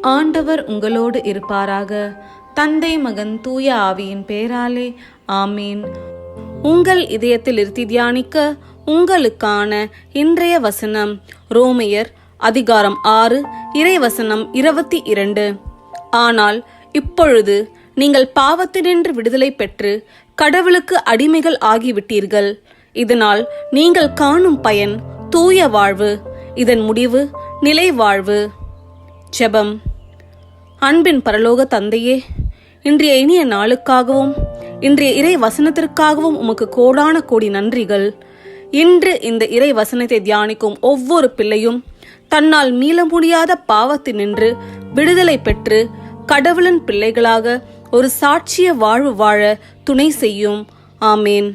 ஆண்டவர் உங்களோடு இருப்பாராக. தந்தை மகன் தூய ஆவியின் பேராலே ஆமீன். உங்கள் இதயத்தில் இருத்தி தியானிக்க உங்களுக்கான இன்றைய வசனம் ரோமையர் அதிகாரம் ஆறு இறைவசனம் இருபத்தி இரண்டு. ஆனால் இப்பொழுது நீங்கள் பாவத்தினின்று விடுதலை பெற்று கடவுளுக்கு அடிமைகள் ஆகிவிட்டீர்கள். இதனால் நீங்கள் காணும் பயன் தூய வாழ்வு இதன் முடிவு நிலை வாழ்வு ஜெபம். அன்பின் பரலோக தந்தையே இன்றைய இனிய நாளுக்காகவும் இன்றைய இறை வசனத்திற்காகவும் உமக்கு கோடான கோடி நன்றிகள். இன்று இந்த இறை வசனத்தை தியானிக்கும் ஒவ்வொரு பிள்ளையும் தன்னால் மீள முடியாத பாவத்தினின்று விடுதலை பெற்று கடவுளின் பிள்ளைகளாக ஒரு சாட்சிய வாழ்வு வாழ துணை செய்யும். ஆமேன்.